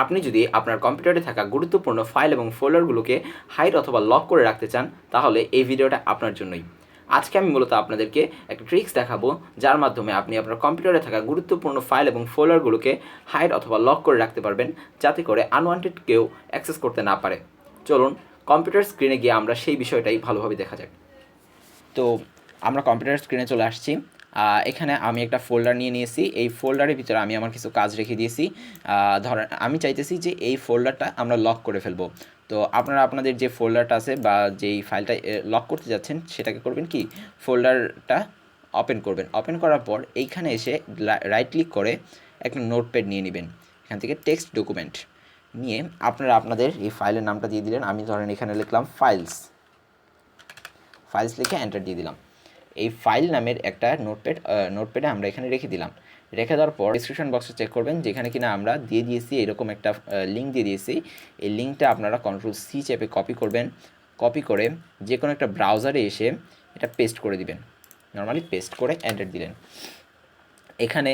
আপনি যদি আপনার কম্পিউটারে থাকা গুরুত্বপূর্ণ ফাইল এবং ফোল্ডারগুলোকে হাইড অথবা লক করে রাখতে চান, তাহলে এই ভিডিওটা আপনার জন্যই। আজকে আমি মূলত আপনাদেরকে একটা ট্রিক্স দেখাবো, যার মাধ্যমে আপনি আপনার কম্পিউটারে থাকা গুরুত্বপূর্ণ ফাইল এবং ফোল্ডারগুলোকে হাইড অথবা লক করে রাখতে পারবেন, যাতে করে আনওয়ান্টেড কেউ অ্যাক্সেস করতে না পারে। চলুন, কম্পিউটার স্ক্রিনে গিয়ে আমরা সেই বিষয়টাই ভালোভাবে দেখা যাক। তো আমরা কম্পিউটার স্ক্রিনে চলে আসছি। এখানে আমি একটা ফোল্ডার নিয়ে নিয়েছি। এই ফোল্ডারের ভিতরে আমি আমার কিছু কাজ রেখে দিয়েছি। ধরেন আমি চাইতেছি যে এই ফোল্ডারটা আমরা লক করে ফেলব। তো আপনারা আপনাদের যে ফোল্ডারটা আছে বা যেই ফাইলটা লক করতে যাচ্ছেন, সেটাকে করবেন কি? ফোল্ডারটা ওপেন করবেন। ওপেন করার পর এইখানে এসে রাইট ক্লিক করে একটা নোটপ্যাড নিয়ে নেবেন। এখান থেকে টেক্সট ডকুমেন্ট নিয়ে আপনারা আপনাদের এই ফাইলের নামটা দিয়ে দিলেন। আমি ধরেন এখানে লিখলাম ফাইলস ফাইলস লিখে এন্টার দিয়ে দিলাম। এই ফাইল নামের একটা নোটপ্যাড নোটপ্যাডে আমরা এখানে রেখে দিলাম। রেখে দেওয়ার পর ডিসক্রিপশন বক্সে চেক করবেন, যেখানে কিনা আমরা দিয়ে দিয়েছি এরকম একটা লিঙ্ক দিয়ে দিয়েছি। এই লিঙ্কটা আপনারা কন্ট্রোল সি চেপে কপি করবেন। কপি করে যে কোনো একটা ব্রাউজারে এসে এটা পেস্ট করে দিবেন। নর্মালি পেস্ট করে এন্টার দিলেন। এখানে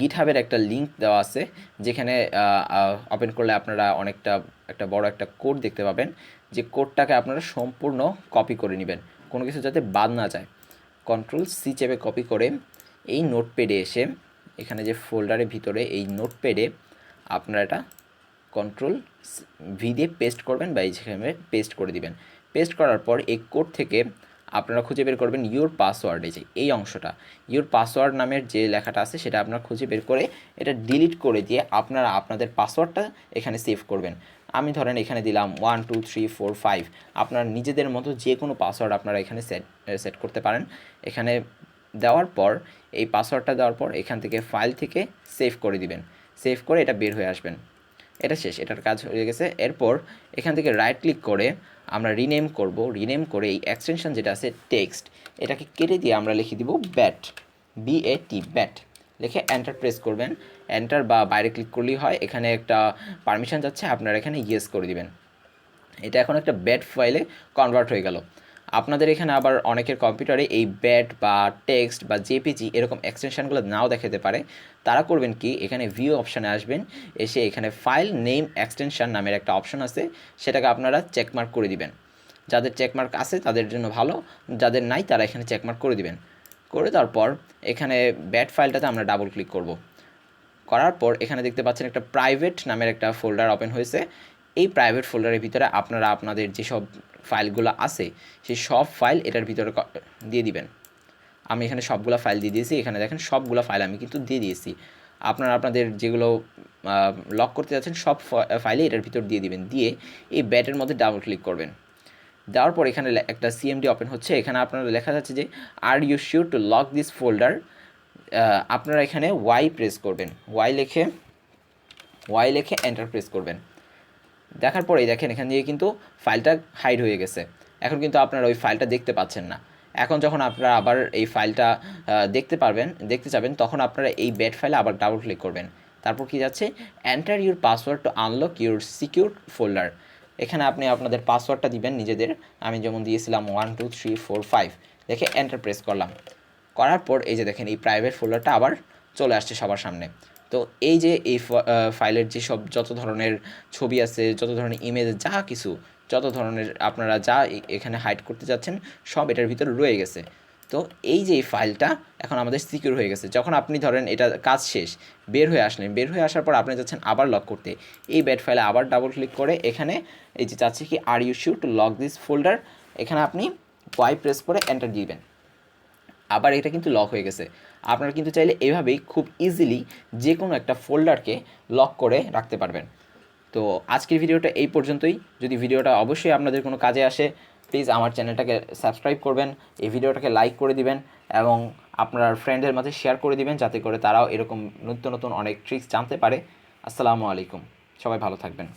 গিটহাবের একটা লিঙ্ক দেওয়া আছে, যেখানে ওপেন করলে আপনারা অনেকটা, একটা বড় একটা কোড দেখতে পাবেন। যে কোডটাকে আপনারা সম্পূর্ণ কপি করে নেবেন। কোনো কিছু যাতে বাদ না যায়। কন্ট্রোল সি চেপে কপি করে এই নোটপ্যাডে এসে এখানে যে ফোল্ডারের ভিতরে এই নোটপ্যাডে আপনারা এটা কন্ট্রোল ভি দিয়ে পেস্ট করবেন বা এই যেখানে পেস্ট করে দিবেন। পেস্ট করার পর এই কোড থেকে আপনারা খুঁজে বের করবেন ইউর পাসওয়ার্ড এই যে, এই অংশটা। ইউর পাসওয়ার্ড নামের যে লেখাটা আছে সেটা আপনারা খুঁজে বের করে এটা ডিলিট করে দিয়ে আপনারা আপনাদের পাসওয়ার্ডটা এখানে সেভ করবেন। আমি ধরেন এখানে দিলাম one two three four five আপনার নিজেদের মতো যে কোনো পাসওয়ার্ড আপনারা এখানে সেট সেট করতে পারেন। এখানে দেওয়ার পর, এই পাসওয়ার্ডটা দেওয়ার পর এখান থেকে ফাইল থেকে সেভ করে দিবেন। সেভ করে এটা বের হয়ে আসবেন। এটা শেষ, এটার কাজ হয়ে গেছে। এরপর এখান থেকে রাইট ক্লিক করে আমরা রিনেম করব। রিনেম করে এই এক্সটেনশন যেটা আছে টেক্সট এটাকে কেটে দিয়ে আমরা লিখে দিব ব্যাট বি ব্যাট লিখে এন্টার প্রেস করবেন। এন্টার বা বাইরে ক্লিক করলেই হয়। এখানে একটা পারমিশন যাচ্ছে, আপনারা এখানে ইয়েস করে দিবেন। এটা এখন একটা ব্যাট ফাইলে কনভার্ট হয়ে গেল। আপনাদের এখানে আবার অনেকের কম্পিউটারে এই ব্যাট বা টেক্সট বা জেপিজি এরকম এক্সটেনশনগুলো নাও দেখাতে পারে। তারা করবেন কি, এখানে ভিউ অপশানে আসবেন। এসে এখানে ফাইল নেম এক্সটেনশন নামের একটা অপশন আছে, সেটাকে আপনারা চেকমার্ক করে দিবেন। যাদের চেকমার্ক আছে, তাদের জন্য ভালো। যাদের নাই, তারা এখানে চেকমার্ক করে দিবেন। করে তারপর এখানে ব্যাট ফাইলটাতে আমরা ডাবল ক্লিক করব। করার পর এখানে দেখতে পাচ্ছেন একটা প্রাইভেট নামের একটা ফোল্ডার ওপেন হয়েছে। এই প্রাইভেট ফোল্ডারের ভিতরে আপনারা আপনাদের যেসব ফাইলগুলো আছে, সেই সব ফাইল এটার ভিতরে দিয়ে দিবেন। আমি এখানে সবগুলো ফাইল দিয়ে দিয়েছি। এখানে দেখেন সবগুলো ফাইল আমি কিন্তু দিয়ে দিয়েছি। আপনারা আপনাদের যেগুলো লক করতে যাচ্ছেন সব ফাইলে এটার ভিতর দিয়ে দিবেন। দিয়ে এই ব্যাটের মধ্যে ডাবল ক্লিক করবেন। দেওয়ার পর এখানে একটা সিএমডি ওপেন হচ্ছে। এখানে আপনারা লেখা যাচ্ছে যে are you sure to lock this folder আপনারা এখানে ওয়াই প্রেস করবেন। ওয়াই লেখে ওয়াই লেখে এন্টার প্রেস করবেন। দেখার পরেই দেখেন, এখান দিয়ে কিন্তু ফাইলটা হাইড হয়ে গেছে। এখন কিন্তু আপনারা ওই ফাইলটা দেখতে পাচ্ছেন না। এখন যখন আপনারা আবার এই ফাইলটা দেখতে পারবেন, দেখতে চাবেন তখন আপনারা এই ব্যাট ফাইলে আবার ডাবল ক্লিক করবেন। তারপর কি যাচ্ছে? Enter your password to unlock your secure folder এখানে আপনি আপনাদের পাসওয়ার্ডটা দিবেন নিজেদের। আমি যেমন দিয়েছিলাম one two three four five দেখে এন্টার প্রেস করলাম। করার পর এই যে দেখেন, এই প্রাইভেট ফোল্ডারটা আবার চলে আসছে সবার সামনে। তো এই যে এই ফাইলের যেসব যত ধরনের ছবি আছে, যত ধরনের ইমেজ যা কিছু, যত ধরনের আপনারা যা এখানে হাইড করতে যাচ্ছেন, সব এটার ভিতরে রয়ে গেছে। তো এই যে ফাইলটা এখন আমাদের সিকিউর হয়ে গেছে। যখন আপনি ধরেন এটা কাজ শেষ, বের হয়ে আসলেন, বের হয়ে আসার পর আপনি যাচ্ছেন আবার লক করতে। এই ব্যাট ফাইলে আবার ডাবল ক্লিক করে এখানে এই যে চাচ্ছি কি are you sure to lock this folder এখানে আপনি ওয়াই প্রেস করে এন্টার দিবেন। আবার এটা কিন্তু লক হয়ে গেছে। আপনারা কিন্তু চাইলে এভাবেই খুব ইজিলি যে কোনো একটা ফোল্ডারকে লক করে রাখতে পারবেন। তো আজকের ভিডিওটা এই পর্যন্তই। যদি ভিডিওটা অবশ্যই আপনাদের কোনো কাজে আসে প্লিজ আমার চ্যানেলটাকে সাবস্ক্রাইব করবেন, এই ভিডিওটাকে লাইক করে দিবেন এবং আপনার ফ্রেন্ডের মাঝে শেয়ার করে দিবেন যাতে করে তারাও এরকম নতুন নতুন অনেক ট্রিক্স জানতে পারে। আসসালামু আলাইকুম। সবাই ভালো থাকবেন।